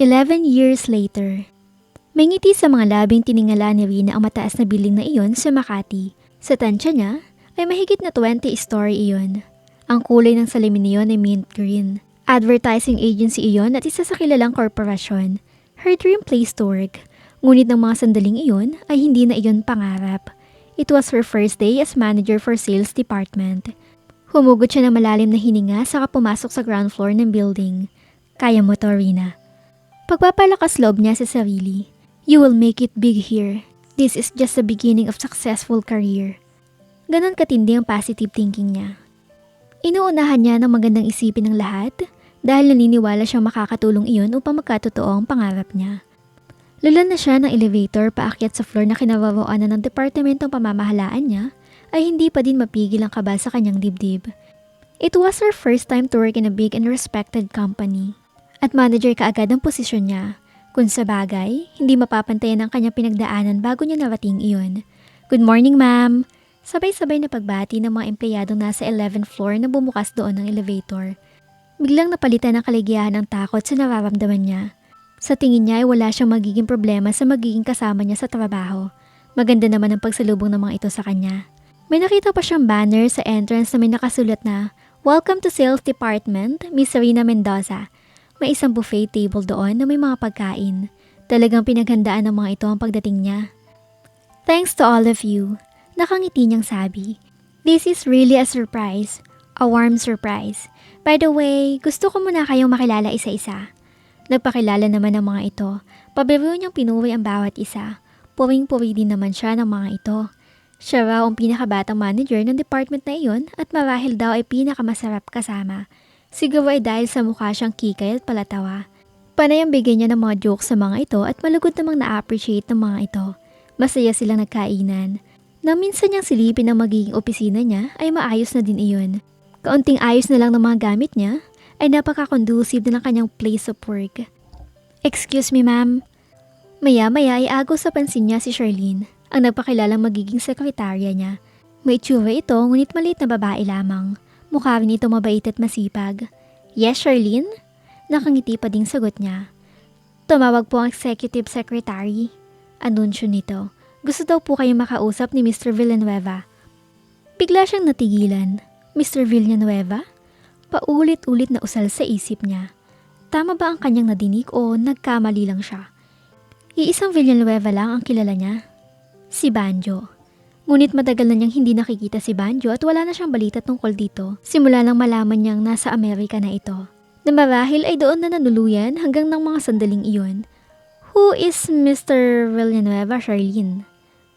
11 years later. May ngiti sa mga labing tiningala ni Rina ang mataas na building na iyon sa Makati. Sa tansya niya, ay mahigit na 20 story iyon. Ang kulay ng salamin niyon ay mint green. Advertising agency iyon at isa sa kilalang korporasyon. Her dream place to work. Ngunit ng mga sandaling iyon ay hindi na iyon pangarap. It was her first day as manager for sales department. Humugot siya ng malalim na hininga saka pumasok sa ground floor ng building. Kaya mo to, Rina. Pagpapalakas loob niya sa sarili. You will make it big here. This is just the beginning of successful career. Ganon katindi ang positive thinking niya. Inuunahan niya ng magandang isipin ng lahat dahil naniniwala siyang makakatulong iyon upang magkatotoo ang pangarap niya. Lulan na siya ng elevator paakyat sa floor na kinawawaan ng departamentong pamamahalaan niya ay hindi pa din mapigil ang kaba sa kanyang dibdib. It was her first time to work in a big and respected company. At manager kaagad ang posisyon niya. Kung sa bagay, hindi mapapantayan ang kanyang pinagdaanan bago niya narating iyon. Good morning, ma'am! Sabay-sabay na pagbati ng mga empleyadong nasa 11th floor na bumukas doon ng elevator. Biglang napalitan ng kaligayahan ng takot sa nararamdaman niya. Sa tingin niya ay wala siyang magiging problema sa magiging kasama niya sa trabaho. Maganda naman ang pagsalubong ng mga ito sa kanya. May nakita pa siyang banner sa entrance na may nakasulat na Welcome to Sales Department, Miss Serena Mendoza. May isang buffet table doon na may mga pagkain. Talagang pinaghandaan ng mga ito ang pagdating niya. Thanks to all of you. Nakangiti niyang sabi. This is really a surprise. A warm surprise. By the way, gusto ko muna kayong makilala isa-isa. Nagpakilala naman ng mga ito. Pabiro niyang pinuri ang bawat isa. Puwing-puri din naman siya ng mga ito. Siya raw ang pinakabatang manager ng department na iyon at marahil daw ay pinakamasarap kasama. Siguro ay dahil sa mukha siyang kikay at palatawa. Panay ang bigay niya ng mga jokes sa mga ito at malugod namang na-appreciate ng mga ito. Masaya silang nagkainan. Nang minsan niyang silipin ang magiging opisina niya ay maayos na din iyon. Kaunting ayos na lang ng mga gamit niya ay napaka-conducive na ng kanyang place of work. Excuse me ma'am. Maya-maya ay agos sa pansin niya si Charlene, ang nagpakilalang magiging sekretarya niya. May itsura ito ngunit maliit na babae lamang. Mukha rin ito mabait at masipag. Yes, Charlene? Nakangiti pa ding sagot niya. Tumawag po ang executive secretary. Anunsyo nito. Gusto daw po kayong makausap ni Mr. Villanueva. Bigla siyang natigilan. Mr. Villanueva? Paulit-ulit na usal sa isip niya. Tama ba ang kanyang nadinig o nagkamali lang siya? Iisang Villanueva lang ang kilala niya. Si Banjo. Ngunit matagal na niyang hindi nakikita si Banjo at wala na siyang balita tungkol dito simula nang malaman niyang nasa Amerika na ito. Na marahil ay doon na nanuluyan hanggang ng mga sandaling iyon. Who is Mr. Villanueva, Charlene?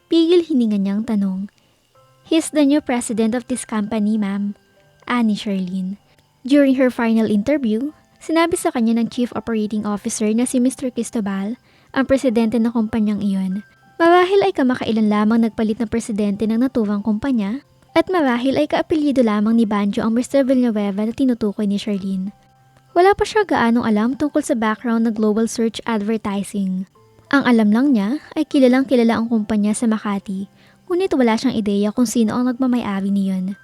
Pigil hininga niyang tanong. He's the new president of this company, ma'am. Ani Charlene. During her final interview, sinabi sa kanya ng Chief Operating Officer na si Mr. Cristobal, ang presidente ng kumpanyang iyon. Marahil ay kamakailan lamang nagpalit ng presidente ng naturang kumpanya at marahil ay kaapelyido lamang ni Banjo ang Mr. Villanueva na tinutukoy ni Charlene. Wala pa siya gaanong alam tungkol sa background ng Global Search Advertising. Ang alam lang niya ay kilalang kilala ang kumpanya sa Makati, ngunit wala siyang ideya kung sino ang nagmamayari niyon.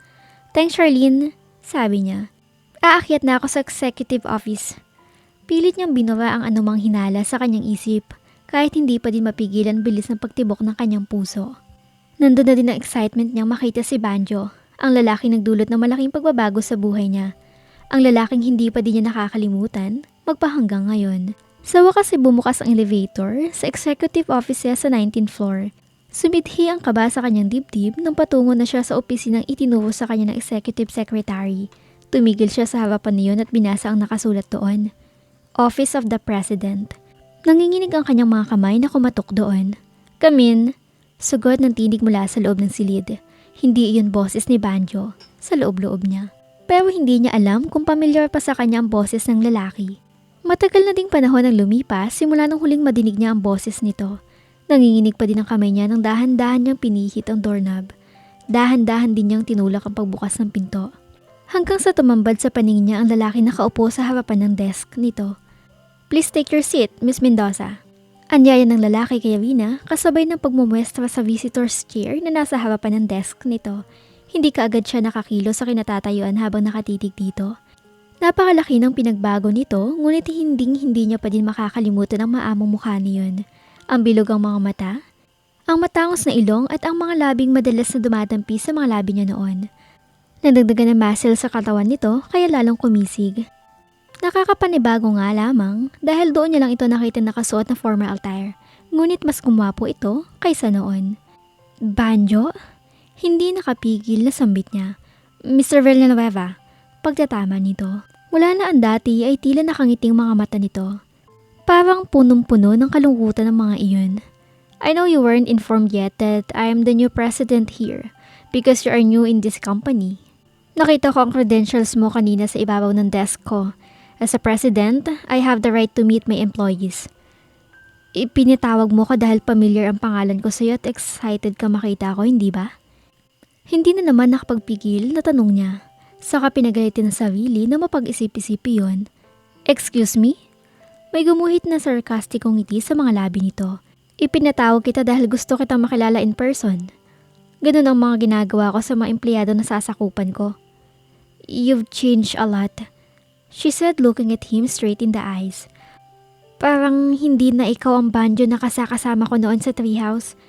Thanks Charlene, sabi niya. Aakyat na ako sa executive office. Pilit niyang binura ang anumang hinala sa kanyang isip, kahit hindi pa din mapigilan bilis ng pagtibok ng kanyang puso. Nandun na din ang excitement niyang makita si Banjo, ang lalaking nagdulot ng malaking pagbabago sa buhay niya. Ang lalaking hindi pa din niya nakakalimutan, magpahanggang ngayon. Sa wakas ay bumukas ang elevator sa executive office sa 19th floor. Sumidhi ang kaba sa kanyang dibdib nang patungo na siya sa opisinang itinuro sa kanya ng executive secretary. Tumigil siya sa harapan niyon at binasa ang nakasulat doon. Office of the President. Nanginginig ang kanyang mga kamay na kumatok doon. Kamin, sugod ng tinig mula sa loob ng silid. Hindi iyon boses ni Banjo sa loob-loob niya. Pero hindi niya alam kung pamilyar pa sa kanya ang boses ng lalaki. Matagal na ding panahon ang lumipas simula nung huling madinig niya ang boses nito. Nanginginig pa din ang kamay niya nang dahan-dahan niyang pinihit ang doorknob. Dahan-dahan din niyang tinulak ang pagbukas ng pinto. Hanggang sa tumambad sa paningin niya ang lalaki na kaupo sa harapan ng desk nito. Please take your seat, Miss Mendoza. Anyaya ng lalaki kay Rina kasabay ng pagmumuestra sa visitor's chair na nasa harapan ng desk nito. Hindi kaagad siya nakakilo sa kinatatayuan habang nakatitig dito. Napakalaki ng pinagbago nito, ngunit hinding hindi niya pa din makakalimutan ang maamong mukha niyon. Ang bilog ang mga mata, ang matangos na ilong at ang mga labing madalas na dumadampi sa mga labi niya noon. Nadagdagan ng muscle sa katawan nito kaya lalong kumisig. Nakakapanibago nga lamang dahil doon niya lang ito nakita nakasuot na formal attire. Ngunit mas kumwapo ito kaysa noon. Banjo? Hindi nakapigil na sambit niya. Mr. Villanueva, pagtatama nito. Wala na ang dati ay tila nakangiting mga mata nito. Parang punong-puno ng kalungkutan ng mga iyon. I know you weren't informed yet that I am the new president here because you are new in this company. Nakita ko ang credentials mo kanina sa ibabaw ng desk ko. As a president, I have the right to meet my employees. Ipinitawag mo ko dahil familiar ang pangalan ko sa'yo at excited ka makita ko, hindi ba? Hindi na naman nakapagpigil na tanong niya. Saka pinagalitin ng sarili na mapag-isip-isip yun. Excuse me? May gumuhit na sarkastikong ngiti sa mga labi nito. Ipinatawag kita dahil gusto kitang makilala in person. Ganun ang mga ginagawa ko sa mga empleyado na sasakupan ko. You've changed a lot. She said looking at him straight in the eyes. Parang hindi na ikaw ang banjo na kasakasama ko noon sa treehouse.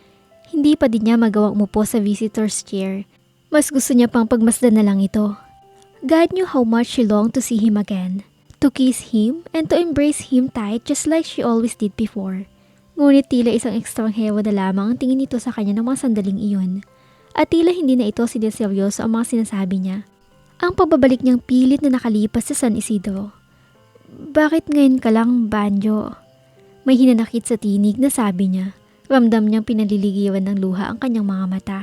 Hindi pa din niya magawang umupo sa visitor's chair. Mas gusto niya pang pagmasdan na lang ito. God knew how much she longed to see him again. To kiss him and to embrace him tight just like she always did before. Ngunit tila isang ekstranghero na lamang ang tingin nito sa kanya ng mga sandaling iyon. At tila hindi na ito sineseryoso ang mga sinasabi niya. Ang pagbabalik niyang pilit na nakalipas sa San Isidro. Bakit ngayon ka lang, Banjo? May hinanakit sa tinig na sabi niya. Ramdam niyang pinaliligiwan ng luha ang kanyang mga mata.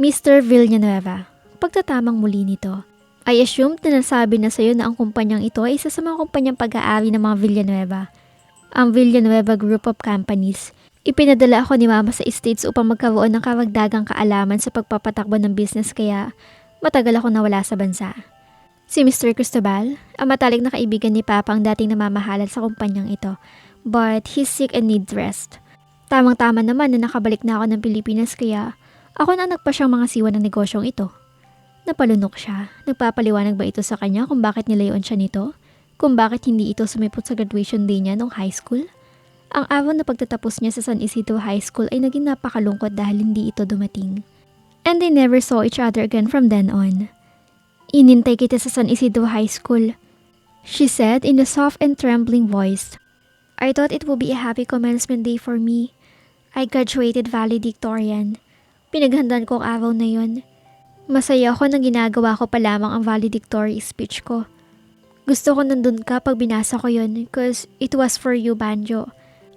Mr. Villanueva, pagtatamang muli nito. I assumed na nasabi na sa'yo na ang kumpanyang ito ay isa sa mga kumpanyang pag-aari ng mga Villanueva. Ang Villanueva Group of Companies. Ipinadala ako ni Mama sa States upang magkaroon ng karagdagang kaalaman sa pagpapatakbo ng business kaya matagal ako nawala sa bansa. Si Mr. Cristobal, ang matalik na kaibigan ni Papa ang dating namamahalal sa kumpanyang ito. But he's sick and needs rest. Tamang-tama naman na nakabalik na ako ng Pilipinas kaya ako na nagpa siyang mga siwa ng negosyong ito. Napalunok siya. Nagpapaliwanag ba ito sa kanya kung bakit nilayon siya nito? Kung bakit hindi ito sumipot sa graduation day niya nung high school? Ang araw na pagtatapos niya sa San Isidro High School ay naging napakalungkot dahil hindi ito dumating. And they never saw each other again from then on. Inintay kita sa San Isidro High School. She said in a soft and trembling voice. I thought it would be a happy commencement day for me. I graduated valedictorian. Pinaghandaan ko ang araw na yon. Masaya ako na ginagawa ko pa lamang ang valedictory speech ko. Gusto ko nandun ka pag binasa ko yon because it was for you, Banjo.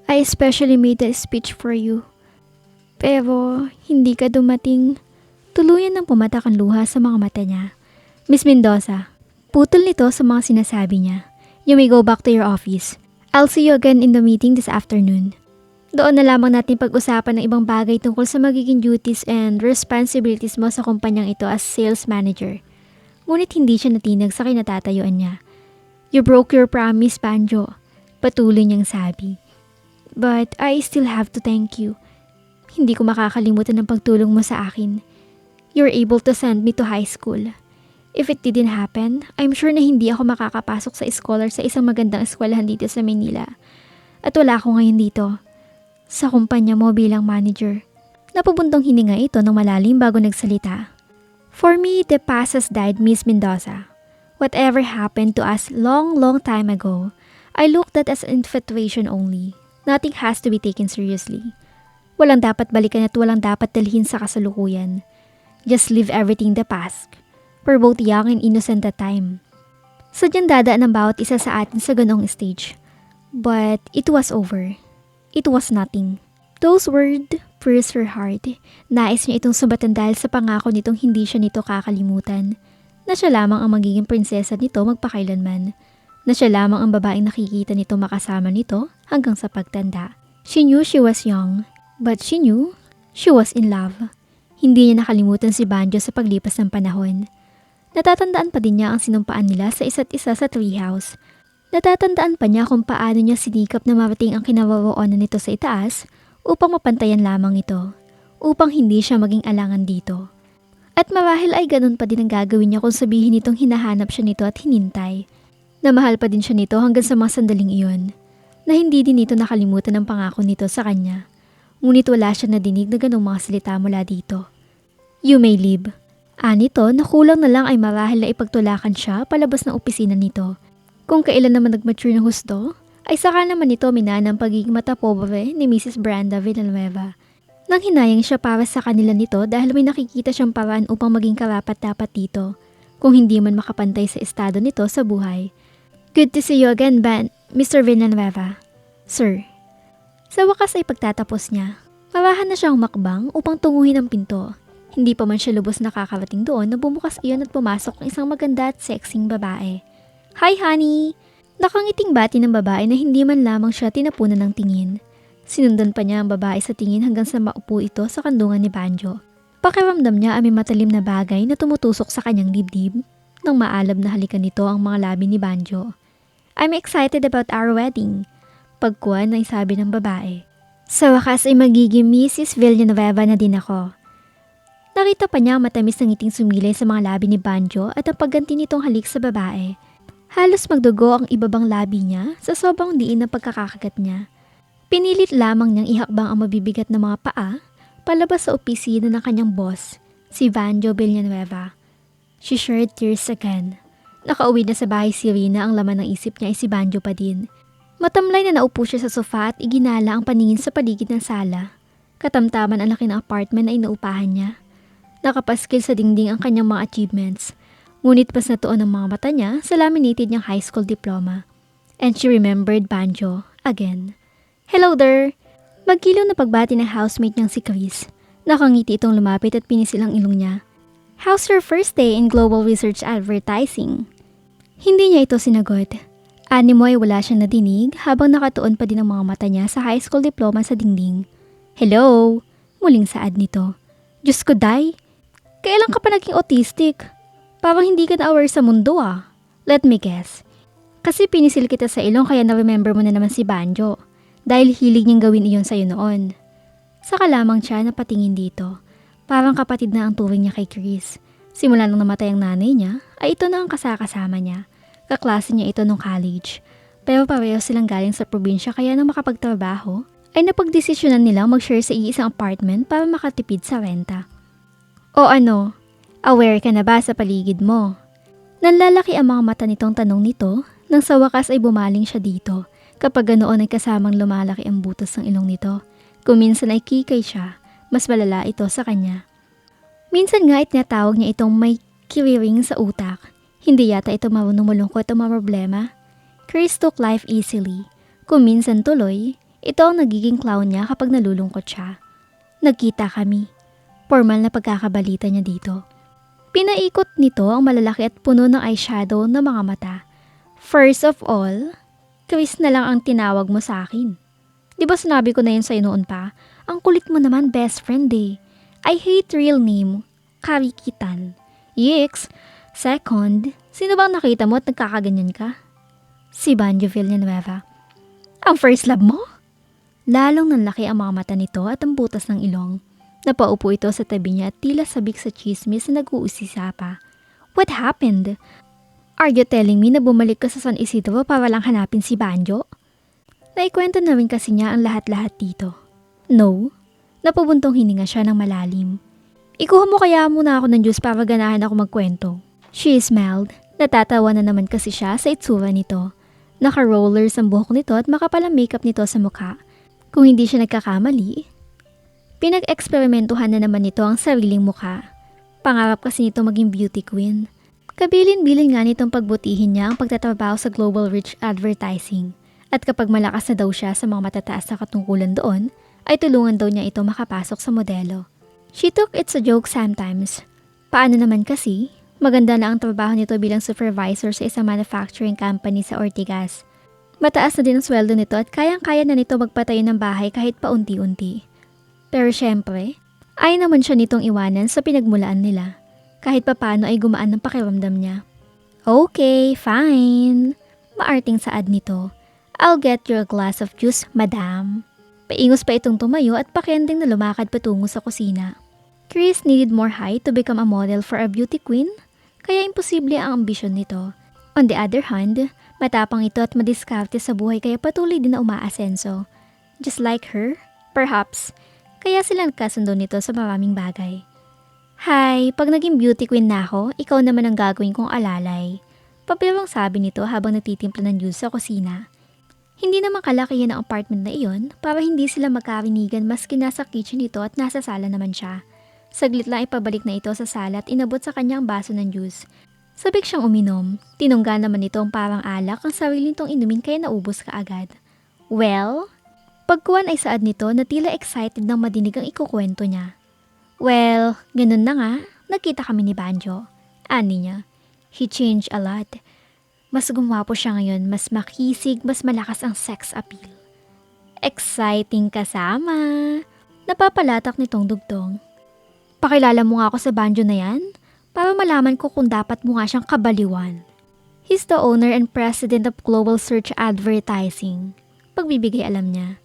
I especially made the speech for you. Pero hindi ka dumating. Tuluyan ng pumatak ang luha sa mga mata niya. Miss Mendoza, putol nito sa mga sinasabi niya. You may go back to your office. I'll see you again in the meeting this afternoon. Doon na lamang natin pag-usapan ng ibang bagay tungkol sa magiging duties and responsibilities mo sa kumpanyang ito as sales manager. Ngunit hindi siya natinag sa kinatatayuan niya. You broke your promise, Banjo. Patuloy niyang sabi. But I still have to thank you. Hindi ko makakalimutan ang pagtulong mo sa akin. You're able to send me to high school. If it didn't happen, I'm sure na hindi ako makakapasok sa scholar sa isang magandang eskwelahan dito sa Manila. At wala ako ngayon dito. Sa kumpanya mo bilang manager. Napabundong hininga ito ng malalim bago nagsalita. For me, the past has died, Miss Mendoza. Whatever happened to us long, long time ago, I looked at as infatuation only. Nothing has to be taken seriously. Walang dapat balikan at walang dapat dalhin sa kasalukuyan. Just leave everything the past. We're both young and innocent at time. Sadyang dadaan ng bawat isa sa atin sa ganong stage. But it was over. It was nothing. Those words pierced her heart. Nais niya itong sumbatan dahil sa pangako nitong hindi siya nito kakalimutan. Na siya lamang ang magiging prinsesa nito magpakailanman. Na siya lamang ang babaeng nakikita nito makasama nito hanggang sa pagtanda. She knew she was young, but she knew she was in love. Hindi niya nakalimutan si Banjo sa paglipas ng panahon. Natatandaan pa din niya ang sinumpaan nila sa isa't isa sa treehouse. Natatandaan pa niya kung paano niya sinikap na marating ang kinawawoonan nito sa itaas upang mapantayan lamang ito, upang hindi siya maging alangan dito. At marahil ay ganun pa din ang gagawin niya kung sabihin nitong hinahanap siya nito at hinintay. Na mahal pa din siya nito hanggang sa mga sandaling iyon. Na hindi din nito nakalimutan ang pangako nito sa kanya. Ngunit wala siya nadinig na ganong mga salita mula dito. You may leave. Anito na kulang na lang ay marahil na ipagtulakan siya palabas ng opisina nito. Kung kailan naman nagmature ng husto, ay saka naman nito minana ang pagiging matapobre ni Mrs. Branda Villanueva. Nang hinayang siya para sa kanila nito dahil may nakikita siyang paraan upang maging karapat-dapat dito, kung hindi man makapantay sa estado nito sa buhay. Good to see you again, Ben, Mr. Villanueva. Sir. Sa wakas ay pagtatapos niya. Parahan na siyang makbang upang tunguhin ang pinto. Hindi pa man siya lubos nakakarating doon na bumukas iyon at pumasok ang isang maganda at sexing babae. Hi honey! Nakangiting bati ng babae na hindi man lamang siya tinapunan ng tingin. Sinundan pa niya ang babae sa tingin hanggang sa maupo ito sa kandungan ni Banjo. Pakiramdam niya ang may matalim na bagay na tumutusok sa kanyang dibdib. Nang maalab na halikan nito ang mga labi ni Banjo. I'm excited about our wedding. Pagkuhan ay sabi ng babae. Sa wakas ay magiging Mrs. Villanueva na din ako. Nakita pa niya ang matamis na ngiting sumilay sa mga labi ni Banjo at ang pagganti nitong halik sa babae. Halos magdugo ang ibabang labi niya sa sobrang diin ng pagkakakagat niya. Pinilit lamang niyang ihakbang ang mabibigat na mga paa palabas sa opisina ng kanyang boss, si Banjo Villanueva. She shared tears again. Nakauwi na sa bahay si Rina ang laman ng isip niya ay si Banjo pa din. Matamlay na naupo siya sa sofa at iginala ang paningin sa paligid ng sala. Katamtaman ang laki ng apartment na inuupahan niya. Nakapaskil sa dingding ang kanyang mga achievements. Ngunit pas natuon ang mga mata niya sa laminated niyang high school diploma. And she remembered Banjo again. Hello there! Magkilaw na pagbati ng housemate niyang si Chris. Nakangiti itong lumapit at pinisil ang ilong niya. How's your first day in global research advertising? Hindi niya ito sinagot. Animo ay wala siyang nadinig habang nakatuon pa din ang mga mata niya sa high school diploma sa dingding. Hello! Muling saad nito. Diyos ko, Day! Kailan ka pa naging autistic? Parang hindi ka na aware sa mundo ah. Let me guess. Kasi pinisil kita sa ilong kaya na-remember mo na naman si Banjo. Dahil hilig niyang gawin iyon sa'yo noon. Saka lamang siya napatingin dito. Parang kapatid na ang turing niya kay Chris. Simula nung namatay ang nanay niya, ay ito na ang kasakasama niya. Kaklase niya ito nung college. Pero pareho silang galing sa probinsya kaya nang makapagtrabaho, ay napagdesisyonan nilang mag-share sa iisang apartment para makatipid sa renta. O ano, aware ka na ba sa paligid mo? Nanlalaki ang mga mata nitong tanong nito nang sa wakas ay bumaling siya dito kapag ganoon ay kasamang lumalaki ang butas ng ilong nito. Kung minsan ay kikay siya, mas malala ito sa kanya. Minsan nga itinatawag niya itong may kiriring sa utak. Hindi yata ito marunong malungkot mga problema. Chris took life easily. Kung minsan tuloy, ito ang nagiging clown niya kapag nalulungkot siya. Nagkita kami. Formal na pagkakabalita niya dito. Pinaikot nito ang malalaki at puno ng eyeshadow na mga mata. First of all, Chris na lang ang tinawag mo sa akin. Di ba sinabi ko na yun sa'yo noon pa? Ang kulit mo naman, best friend eh. I hate real name, Karikitan. Yikes. Second, sino bang nakita mo at nagkakaganyan ka? Si Banjo Villanueva. Ang first love mo? Lalong nanlaki ang mga mata nito at ang butas ng ilong. Napaupo ito sa tabi niya at tila sabik sa chismis na nag-uusisa pa. What happened? Are you telling me na bumalik ka sa San Isidro para lang hanapin si Banjo? Naikwento na rin kasi niya ang lahat-lahat dito. No. Napabuntong hininga siya ng malalim. Ikuha mo kaya muna ako ng Diyos para ganahan ako magkwento. She smiled. Natatawa na naman kasi siya sa itsura nito. Naka-rollers ang buhok nito at makapal ang makeup nito sa mukha. Kung hindi siya nagkakamali, pinag-eksperimentuhan na naman nito ang sariling mukha. Pangarap kasi nito maging beauty queen. Kabilin-bilin nga nitong pagbutihin niya ang pagtatrabaho sa Global Rich Advertising. At kapag malakas na daw siya sa mga matataas na katungkulan doon, ay tulungan daw niya ito makapasok sa modelo. She took it a joke sometimes. Paano naman kasi, maganda na ang trabaho nito bilang supervisor sa isang manufacturing company sa Ortigas. Mataas na din ang sweldo nito at kayang-kaya na nito magpatayo ng bahay kahit paunti-unti. Pero syempre, ay naman siya nitong iwanan sa pinagmulaan nila. Kahit papano ay gumaan ng pakiramdam niya. Okay, fine. Maarting saad nito. I'll get you a glass of juice, madam. Paingos pa itong tumayo at pakending na lumakad patungo sa kusina. Chris needed more height to become a model for a beauty queen, kaya imposible ang ambisyon nito. On the other hand, Matapang ito at madiskarte sa buhay kaya patuloy din na umaasenso. Just like her, perhaps, kaya sila nagkasundo nito sa maraming bagay. Hi, pag naging beauty queen na ako, ikaw naman ang gagawin kong alalay. Pabirang sabi nito habang nagtitimpla ng juice sa kusina. Hindi naman kalaki yan ang apartment na iyon para hindi sila magkarinigan maski nasa kitchen ito at nasa sala naman siya. Saglit lang ipabalik na ito sa sala at inabot sa kanyang baso ng juice. Sabik siyang uminom. Tinungga naman ito ang parang alak ang sarili nitong inumin kaya naubos ka agad. Well, pagkuhan ay saad nito na tila excited nang madinig ang ikukwento niya. Well, ganun na nga, nagkita kami ni Banjo. Ani niya, he changed a lot. Mas gumwapo siya ngayon, mas makisig, mas malakas ang sex appeal. Exciting kasama. Napapalatak nitong dugtong. Pakilala mo nga ako sa Banjo na yan? para malaman ko kung dapat mo nga siyang kabaliwan. He's the owner and president of Global Search Advertising. Pagbibigay alam niya.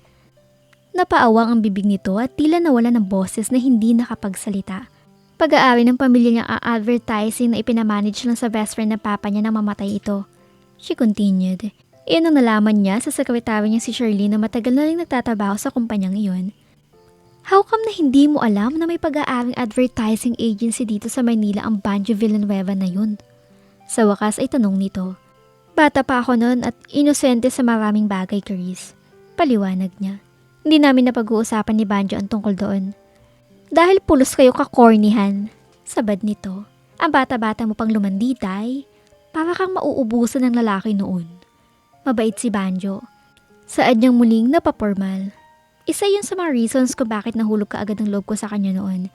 Napaawang ang bibig nito at tila nawala ng boses na hindi nakapagsalita. Pag-aari ng pamilya niya ang advertising na ipinamanage lang sa best friend ng papa niya nang mamatay ito. She continued. Iyan ang nalaman niya sa sekretary niya si Shirley na matagal na rin nagtatrabaho sa kumpanyang iyon. How come na hindi mo alam na may pag-aaring advertising agency dito sa Manila ang Banjo Villanueva na yun? Sa wakas ay tanong nito. Bata pa ako noon at inosente sa maraming bagay, Chris. Paliwanag niya. Hindi namin napag-uusapan ni Banjo ang tungkol doon. Dahil pulos kayo kakornihan. Sabad nito. Ang bata-bata mo pang lumanditay. Para kang mauubusan ng lalaki noon. Mabait si Banjo. Saad niyang muling napapormal. Isa yun sa mga reasons kung bakit nahulog ka agad ang loob ko sa kanya noon.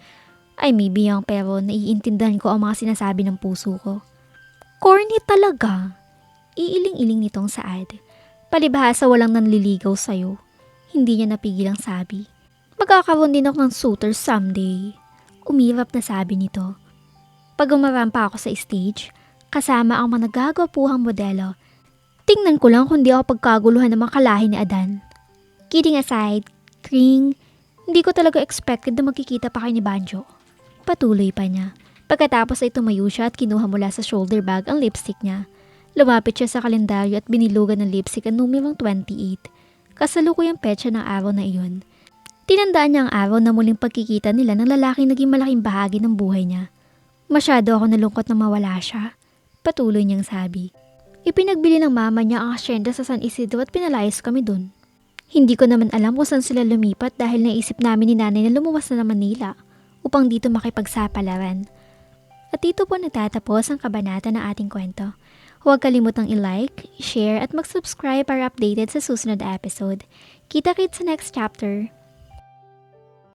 Ay maybe yung pero naiintindihan ko ang mga sinasabi ng puso ko. Corny talaga. Iiling-iling nitong saad. Palibhasa walang nanliligaw sa'yo. Hindi niya napigil ang sabi. Magkakaroon din ako ng suitor someday. Umirap na sabi nito. Pag umarampa ako sa stage, kasama ang mga nagagapuhang modelo, tingnan ko lang kung di ako pagkaguluhan ng mga kalahi ni Adan. Kidding aside, Kring, hindi ko talaga expected na magkikita pa kay ni Banjo. Patuloy pa niya. Pagkatapos ay tumayo siya at kinuha mula sa shoulder bag ang lipstick niya. Lumapit siya sa kalendaryo at binilugan ng lipstick ang numerong 28. Kasalukuyang petsa ng araw na iyon. Tinandaan niya ang araw na muling pagkikita nila ng lalaking naging malaking bahagi ng buhay niya. Masyado ako nalungkot na mawala siya. Patuloy niyang sabi. Ipinagbili ng mama niya ang asyenda sa San Isidro at pinalayas kami dun. Hindi ko naman alam kung saan sila lumipat dahil naisip namin ni nanay na lumuwas na ng Manila upang dito makipagsapalaran. At dito po natatapos ang kabanata ng ating kwento. Huwag kalimutang i-like, share at mag-subscribe para updated sa susunod na episode. Kita-kits sa next chapter.